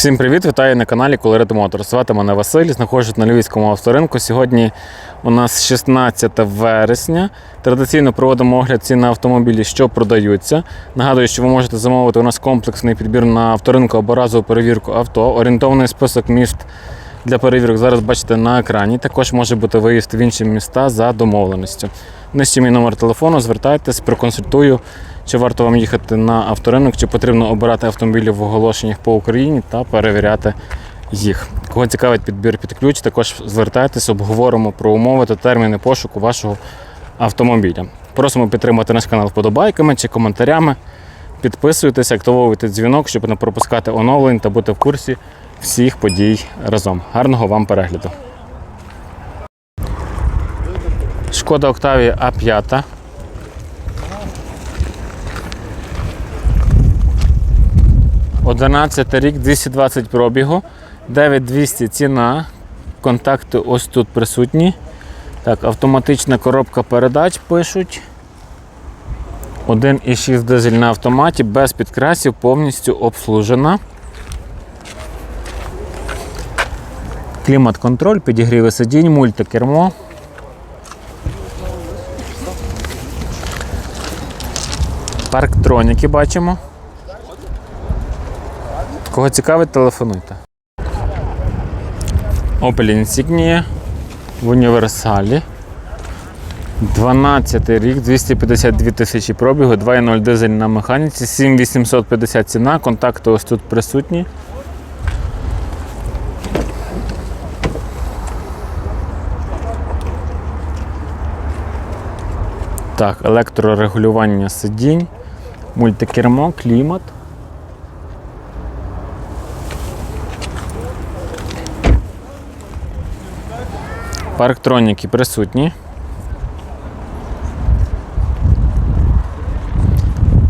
Всім привіт! Вітаю на каналі Colored Motors. Звати мене Василь, знаходжусь на Львівському авторинку. Сьогодні у нас 16 вересня. Традиційно проводимо огляд цін на автомобілі, що продаються. Нагадую, що ви можете замовити у нас комплексний підбір на авторинку або разову перевірку авто. Орієнтований список міст для перевірок зараз бачите на екрані. Також може бути виїзд в інші міста за домовленістю. Нижче мій номер телефону, звертайтесь, проконсультую, чи варто вам їхати на авторинок, чи потрібно обирати автомобілі в оголошеннях по Україні та перевіряти їх. Кого цікавить підбір під ключ, також звертайтесь, обговоримо про умови та терміни пошуку вашого автомобіля. Просимо підтримати наш канал вподобайками чи коментарями. Підписуйтесь, активовуйте дзвінок, щоб не пропускати оновлень та бути в курсі всіх подій разом. Гарного вам перегляду. Шкода Октавія А5. Одинадцятий рік, 220 пробігу, 9200 ціна. Контакти ось тут присутні. Так, автоматична коробка передач пишуть. 1,6 дизель на автоматі, без підкрасів, повністю обслужена. Клімат-контроль, підігріви сидінь, мультикермо. Парктроніки бачимо. Кого цікавить, телефонуйте. Opel Insignia в універсалі. 12 рік, 252 тисячі пробігу, 2.0 дизель на механіці, 7850 ціна, контакти ось тут присутні. Так, електрорегулювання сидінь, мультикермо, клімат. Парктроніки присутні.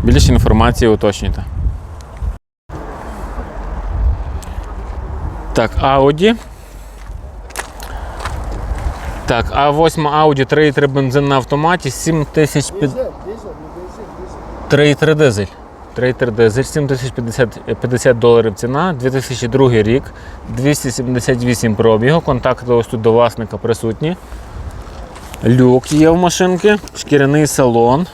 Більше інформації уточнюйте. Так, Audi. Так, А8 Audi 3,3 бензин на автоматі, 7 тисяч під... 3,3 дизель. 3,3 дизель, 7050 доларів ціна, 2002 рік, 278 пробігу, контакти ось тут до власника присутні. Люк є в машинки, шкіряний салон,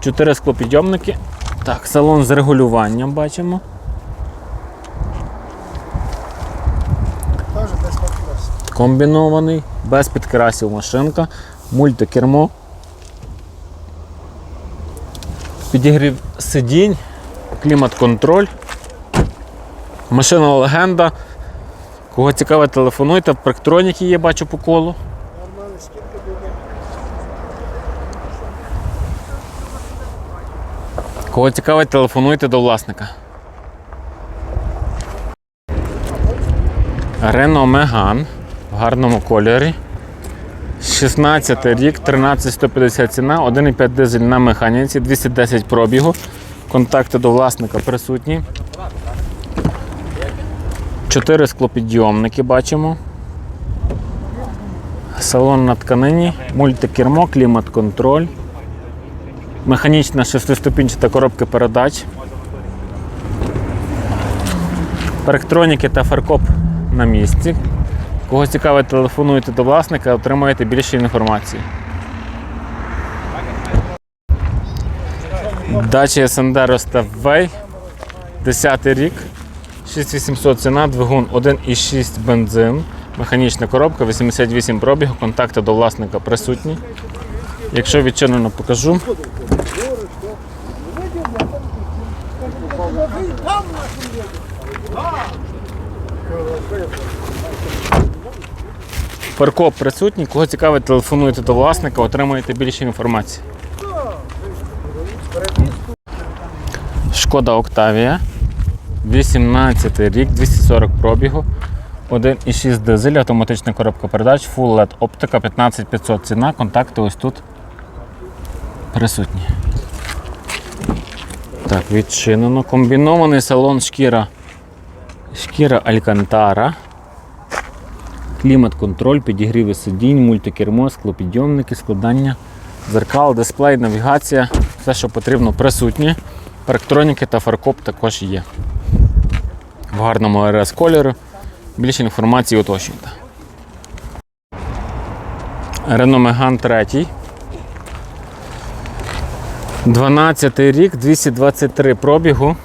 4 склопідйомники. Так, салон з регулюванням бачимо. Комбінований, без підкрасів машинка, мультикермо. Підігрів сидінь, клімат-контроль. Машина легенда. Кого цікавить, телефонуйте, парктроніки є, бачу по колу. Кого цікавить, телефонуйте до власника. Renault Megane в гарному кольорі. 16 рік, 13150 ціна, 1,5 дизель на механіці, 210 пробігу. Контакти до власника присутні. 4 склопідйомники бачимо. Салон на тканині, мультикермо, клімат-контроль. Механічна шестиступінчата коробка передач. Парктроніки та фаркоп на місці. Кого цікавить, телефонуйте до власника, отримаєте більше інформації. Дача Sandero Stepway, 10 рік, 6800 ціна, двигун 1,6 бензин, механічна коробка, 88 пробігу, контакти до власника присутні. Якщо відчинено, покажу. Паркоп присутній. Кого цікавить, телефонуйте до власника, отримаєте більше інформації. Шкода Октавія. 18 рік, 240 пробігу. 1,6 дизель, автоматична коробка передач, Full LED оптика, 15500 ціна, контакти ось тут присутні. Так, відчинено. Комбінований салон шкіра. Шкіра Алькантара. Клімат-контроль, підігріви сидінь, мультикермо, склопідйомники, складання, зеркал, дисплей, навігація, все, що потрібно, присутнє. Парктроніки та фаркоп також є. в гарному РС кольору. Більше інформації уточнюйте. Renault Megane 3. 12 рік, 223 пробігу.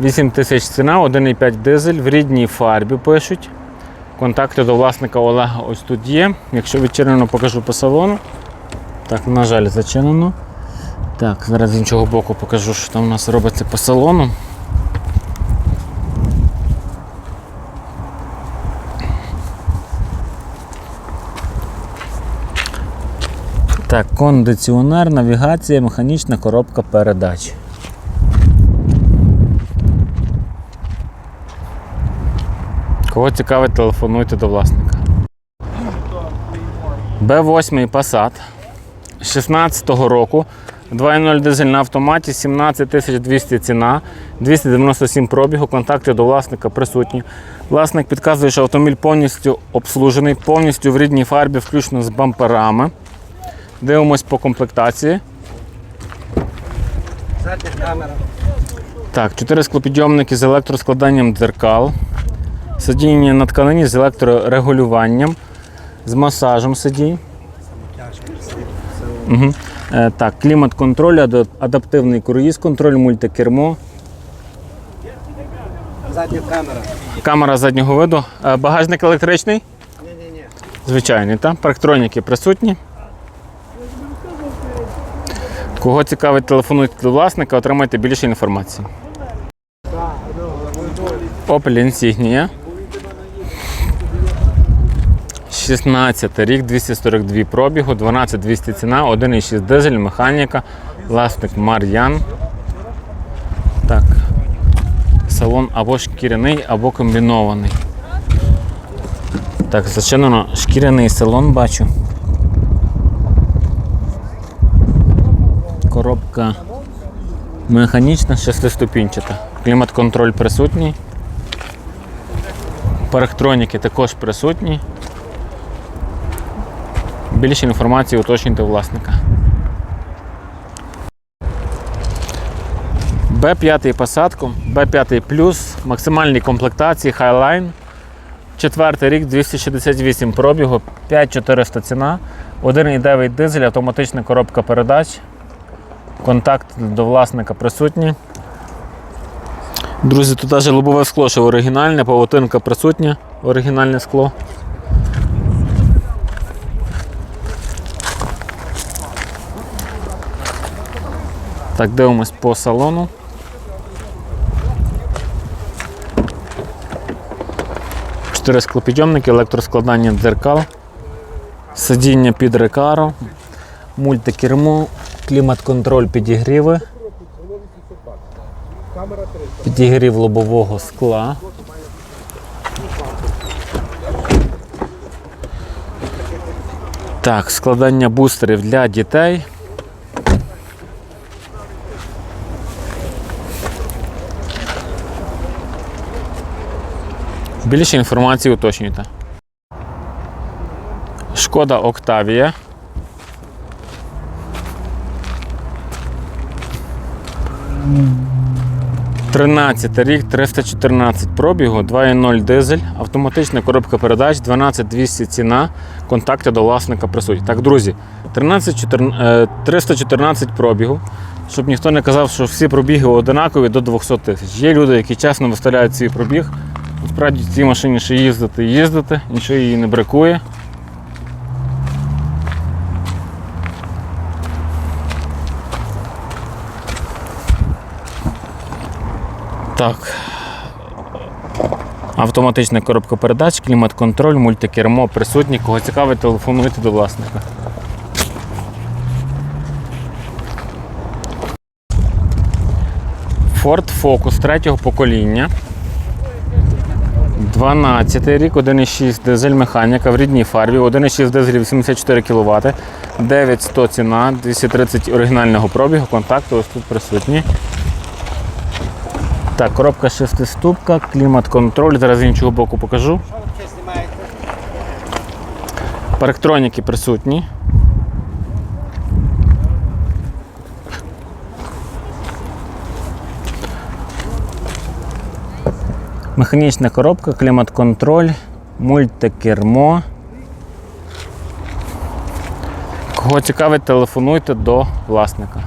8 тисяч ціна, 1,5 дизель в рідній фарбі пишуть. Контакти до власника Олега ось тут є. Якщо відчинено, покажу по салону. Так, на жаль, зачинено. Так, зараз з іншого боку покажу, що там у нас робиться по салону. Так, кондиціонер, навігація, механічна коробка передач. Кого цікавить, телефонуйте до власника. Б8 Passat 16-го року. 2.0 дизель на автоматі, 17 200 ціна, 297 пробігу, контакти до власника присутні. Власник підказує, що автомобіль повністю обслужений, повністю в рідній фарбі, включно з бамперами. Дивимось по комплектації. Камера. Так, чотири склопідйомники з електроскладанням дзеркал, сидіння на тканині з електрорегулюванням, з масажем сидінь. Угу. Так, клімат-контроль, адаптивний круїз, контроль, мультикермо, Задня камера. камера заднього виду. Е, багажник електричний, Ні-ні-ні. звичайний, так? Парктроніки присутні. Кого цікавить, телефонуйте до власника, отримайте більше інформації. Opel Insignia. 16 рік, 242 пробігу, 12 200 ціна, 1,6 дизель, механіка, власник Мар'ян. Так. Салон або шкіряний, або комбінований. Так, зачинено шкіряний салон бачу. Коробка механічна, шестиступінчата. Клімат-контроль присутній. Парктроніки також присутні. Більше інформації уточнюйте власника. Б5 посадку, Б5 плюс, максимальні комплектації Highline. Четвертий рік 268 пробігу, 5400 ціна, 1,9 дизель, автоматична коробка передач. Контакт до власника присутній. Друзі, тут навіть лобове скло, що оригінальне, павутинка присутня, оригінальне скло. Так, дивимось по салону. Чотири склопідйомники, електроскладання дзеркал, сидіння під рекаро, мультикермо, клімат-контроль підігріви, підігрів лобового скла. Так, складання бустерів для дітей. Більше інформації уточнюйте. Шкода Октавія. Тринадцятий рік, 314 пробігу, 2.0 дизель, автоматична коробка передач, 12200 ціна, контакти до власника присутні. Так, друзі, 13, 14, е, 314 пробігу. Щоб ніхто не казав, що всі пробіги одинакові до 200 тисяч. Є люди, які чесно виставляють свій пробіг. Насправді цій машині ще їздити і їздити, нічого її не бракує. Так. Автоматична коробка передач, клімат-контроль, мультикермо присутні. Кого цікавить, телефонуйте до власника. Ford Focus третього покоління. 12 рік, 1,6 дизель механіка в рідній фарбі, 1,6 дизель 84 кВт, 9100 ціна, 230 оригінального пробігу, контакти ось тут присутні. Так, коробка шестиступка, клімат-контроль, зараз з іншого боку покажу. Парктроніки присутні. Механічна коробка, клімат-контроль, мультикермо. Кого цікавить, телефонуйте до власника.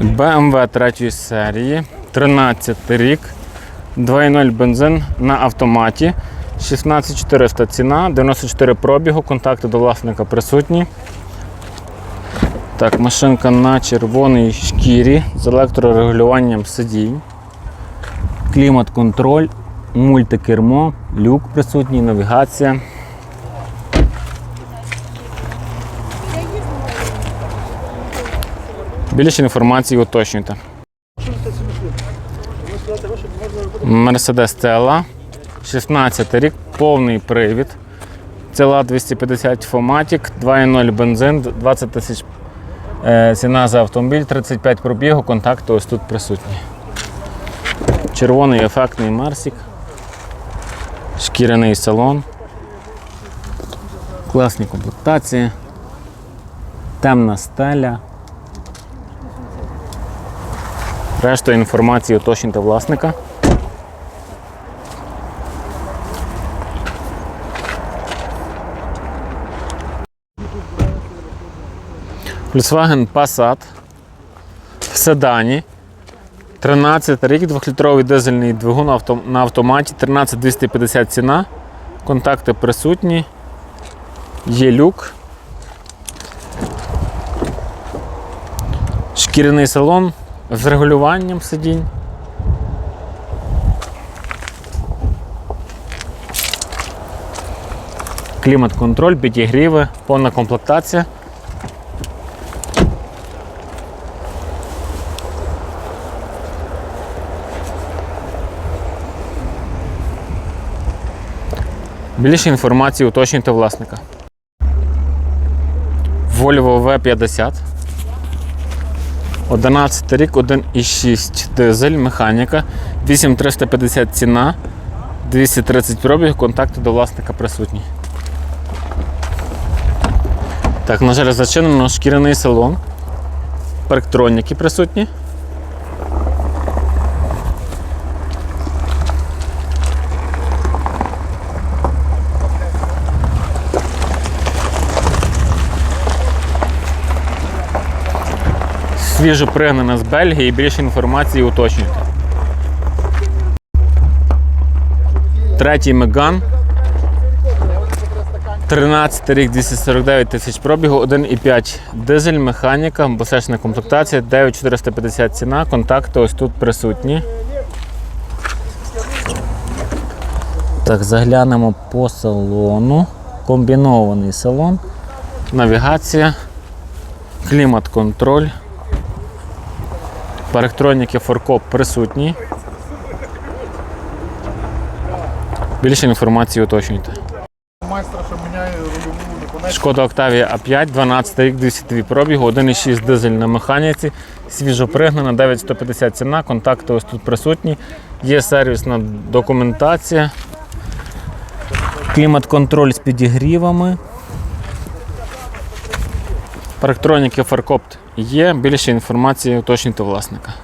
BMW 3 серії, 13 рік, 2.0 бензин на автоматі, 16400 ціна, 94 пробігу, контакти до власника присутні. Так, машинка на червоній шкірі з електрорегулюванням сидінь. Клімат-контроль, мультикермо, люк присутній, навігація. Більше інформації уточнюйте. Mercedes CLA, 16 рік, повний привід. CLA 250 Fomatic, 2.0 бензин, 20 тисяч ціна за автомобіль, 35 пробігу, контакти ось тут присутні. Червоний ефектний Марсік, шкіряний салон, класні комплектації, темна стеля. Решту інформації уточнюйте власника. Volkswagen Passat в седані. 13 рік, 2-літровий дизельний двигун на автоматі, 13250 ціна. Контакти присутні. Є люк. Шкіряний салон з регулюванням сидінь. Клімат-контроль, підігріви, повна комплектація. Більше інформації уточнюйте власника. Volvo V50. 11 рік, 1,6 дизель, механіка, 8350 ціна, 230 пробіг, контакти до власника присутні. Так, на жаль, зачинено шкіряний салон. Парктроніки присутні. Свіжо пригнана з Бельгії і більше інформації уточнюйте. Третій Меган. 13 рік 249 тисяч пробігу, 1,5 дизель, механіка, босечна комплектація, 9450 ціна, контакти ось тут присутні. Так, заглянемо по салону. Комбінований салон, навігація, клімат-контроль. Парктроніки форкоп присутні. Більше інформації уточнюйте. майстра, що міняє рульову. Шкода Octavia A5, 12 рік, 202 пробігу, 1,6 дизель на механіці, свіжо пригнана, 9150 ціна, контакти ось тут присутні. Є сервісна документація. Клімат-контроль з підігрівами. Парктроніки фаркопт є. Більше інформації уточнюйте власника.